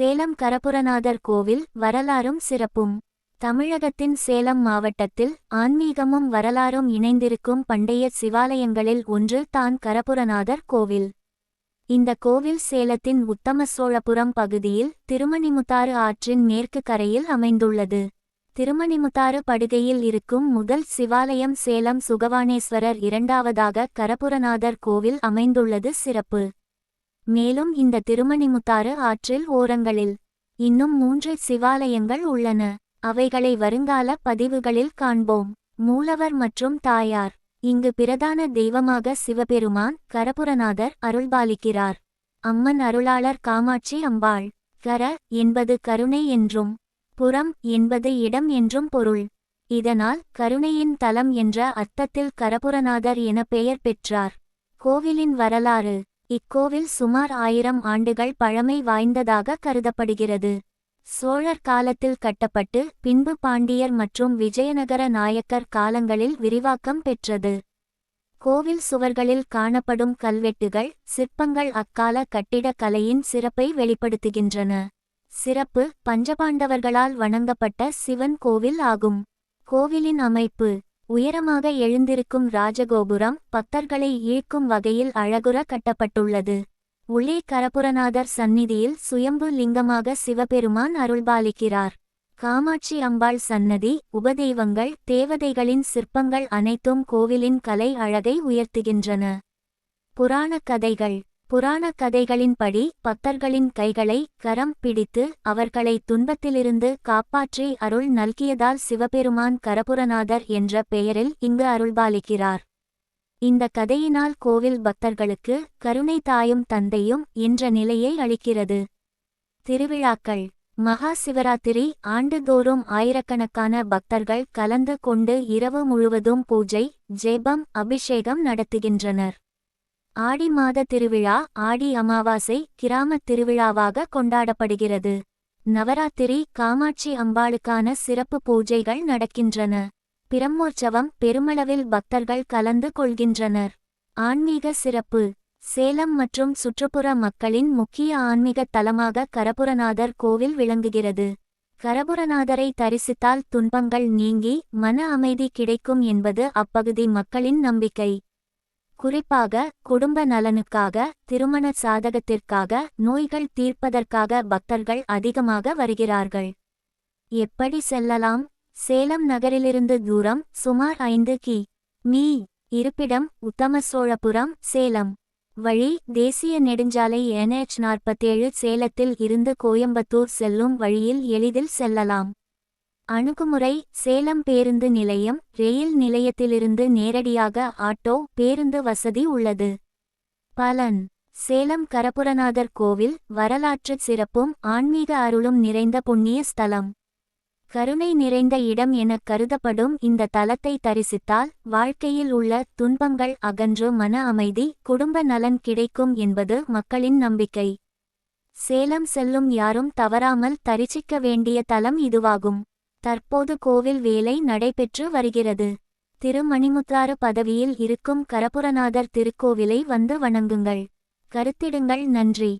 சேலம் கரபுரநாதர் கோவில் வரலாறும் சிறப்பும். தமிழகத்தின் சேலம் மாவட்டத்தில் ஆன்மீகமும் வரலாறும் இணைந்திருக்கும் பண்டைய சிவாலயங்களில் ஒன்று தான் கரபுரநாதர் கோவில். இந்த கோவில் சேலத்தின் உத்தம சோழபுரம் பகுதியில் திருமணிமுத்தாறு ஆற்றின் மேற்கு கரையில் அமைந்துள்ளது. திருமணிமுத்தாறு படுகையில் இருக்கும் முதல் சிவாலயம் சேலம் சுகவானேஸ்வரர் இரண்டாவதாக கரபுரநாதர் கோவில் அமைந்துள்ளது சிறப்பு. மேலும் இந்த திருமணிமுத்தாறு ஆற்றில் ஓரங்களில் இன்னும் மூன்று சிவாலயங்கள் உள்ளன. அவைகளை வருங்கால பதிவுகளில் காண்போம். மூலவர் மற்றும் தாயார். இங்கு பிரதான தெய்வமாக சிவபெருமான் கரபுரநாதர் அருள்பாலிக்கிறார். அம்மன் அருளாளர் காமாட்சி அம்பாள். கர என்பது கருணை என்றும் புறம் என்பது இடம் என்றும் பொருள். இதனால் கருணையின் தலம் என்ற அர்த்தத்தில் கரபுரநாதர் என பெயர் பெற்றார். கோவிலின் வரலாறு. இக்கோவில் சுமார் ஆயிரம் ஆண்டுகள் பழமை வாய்ந்ததாக கருதப்படுகிறது. சோழர் காலத்தில் கட்டப்பட்டு பின்பு பாண்டியர் மற்றும் விஜயநகர நாயக்கர் காலங்களில் விரிவாக்கம் பெற்றது. கோவில் சுவர்களில் காணப்படும் கல்வெட்டுகள் சிற்பங்கள் அக்கால கட்டிடக்கலையின் சிறப்பை வெளிப்படுத்துகின்றன. சிறப்பு பஞ்சபாண்டவர்களால் வணங்கப்பட்ட சிவன் கோவில் ஆகும். கோவிலின் அமைப்பு உயரமாக எழுந்திருக்கும் ராஜகோபுரம் பக்தர்களை ஈர்க்கும் வகையில் அழகுற கட்டப்பட்டுள்ளது. உள்ளே கரபுரநாதர் சந்நிதியில் சுயம்பு லிங்கமாக சிவபெருமான் அருள்பாலிக்கிறார். காமாட்சி அம்பாள் சன்னதி உபதெய்வங்கள் தேவதைகளின் சிற்பங்கள் அனைத்தும் கோவிலின் கலை அழகை உயர்த்துகின்றன. புராணக் கதைகள். புராணக் கதைகளின்படி பக்தர்களின் கைகளை கரம் பிடித்து அவர்களை துன்பத்திலிருந்து காப்பாற்றி அருள் நல்கியதால் சிவபெருமான் கரபுரநாதர் என்ற பெயரில் இங்கு அருள்பாலிக்கிறார். இந்த கதையினால் கோவில் பக்தர்களுக்கு கருணை தாயும் தந்தையும் என்ற நிலையை அளிக்கிறது. திருவிழாக்கள். மகா சிவராத்திரி ஆண்டுதோறும் ஆயிரக்கணக்கான பக்தர்கள் கலந்து கொண்டு இரவு முழுவதும் பூஜை ஜெபம் அபிஷேகம் நடத்துகின்றனர். ஆடி மாத திருவிழா ஆடி அமாவாசை கிராமத் திருவிழாவாக கொண்டாடப்படுகிறது. நவராத்திரி காமாட்சி அம்பாளுக்கான சிறப்பு பூஜைகள் நடக்கின்றன. பிரம்மோற்சவம் பெருமளவில் பக்தர்கள் கலந்து கொள்கின்றனர். ஆன்மீக சிறப்பு. சேலம் மற்றும் சுற்றுப்புற மக்களின் முக்கிய ஆன்மீக தலமாக கரபுரநாதர் கோவில் விளங்குகிறது. கரபுரநாதரை தரிசித்தால் துன்பங்கள் நீங்கி மன அமைதி கிடைக்கும் என்பது அப்பகுதி மக்களின் நம்பிக்கை. குறிப்பாக குடும்ப நலனுக்காக திருமண சாதகத்திற்காக நோய்கள் தீர்ப்பதற்காக பக்தர்கள் அதிகமாக வருகிறார்கள். எப்படி செல்லலாம்? சேலம் நகரிலிருந்து தூரம் சுமார் ஐந்து கி. மீ. இருப்பிடம் உத்தமசோழபுரம் சேலம். வழி தேசிய நெடுஞ்சாலை என்எச் நாற்பத்தேழு சேலத்தில் இருந்து கோயம்புத்தூர் செல்லும் வழியில் எளிதில் செல்லலாம். அணுகுமுறை சேலம் பேருந்து நிலையம் ரெயில் நிலையத்திலிருந்து நேரடியாக ஆட்டோ பேருந்து வசதி உள்ளது. பலன். சேலம் கரபுரநாதர் கோவில் வரலாற்று சிறப்பும் ஆன்மீக அருளும் நிறைந்த புண்ணிய ஸ்தலம். கருணை நிறைந்த இடம் எனக் கருதப்படும் இந்த தலத்தை தரிசித்தால் வாழ்க்கையில் உள்ள துன்பங்கள் அகன்று மன அமைதி குடும்ப நலன் கிடைக்கும் என்பது மக்களின் நம்பிக்கை. சேலம் செல்லும் யாரும் தவறாமல் தரிசிக்க வேண்டிய தலம் இதுவாகும். தற்போது கோவில் வேலை நடைபெற்று வருகிறது. திருமணிமுத்தாறு பதவியில் இருக்கும் கரபுரநாதர் திருக்கோவிலை வந்து வணங்குங்கள். கருத்திடுங்கள் நன்றி.